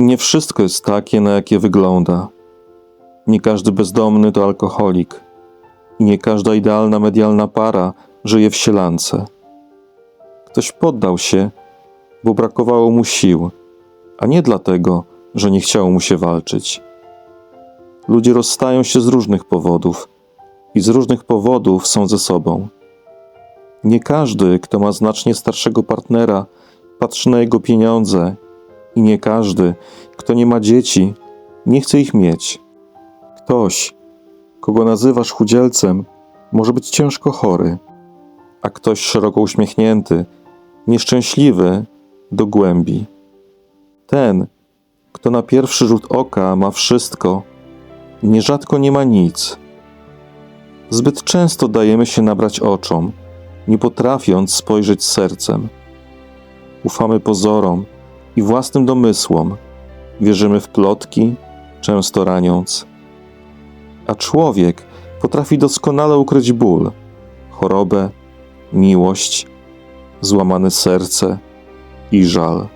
Nie wszystko jest takie, na jakie wygląda. Nie każdy bezdomny to alkoholik. I nie każda idealna medialna para żyje w sielance. Ktoś poddał się, bo brakowało mu sił, a nie dlatego, że nie chciało mu się walczyć. Ludzie rozstają się z różnych powodów i z różnych powodów są ze sobą. Nie każdy, kto ma znacznie starszego partnera, patrzy na jego pieniądze, i nie każdy, kto nie ma dzieci, nie chce ich mieć. Ktoś, kogo nazywasz chudzielcem, może być ciężko chory, a ktoś szeroko uśmiechnięty, nieszczęśliwy do głębi. Ten, kto na pierwszy rzut oka ma wszystko, nierzadko nie ma nic. Zbyt często dajemy się nabrać oczom, nie potrafiąc spojrzeć sercem. Ufamy pozorom i własnym domysłom, wierzymy w plotki, często raniąc. A człowiek potrafi doskonale ukryć ból, chorobę, miłość, złamane serce i żal.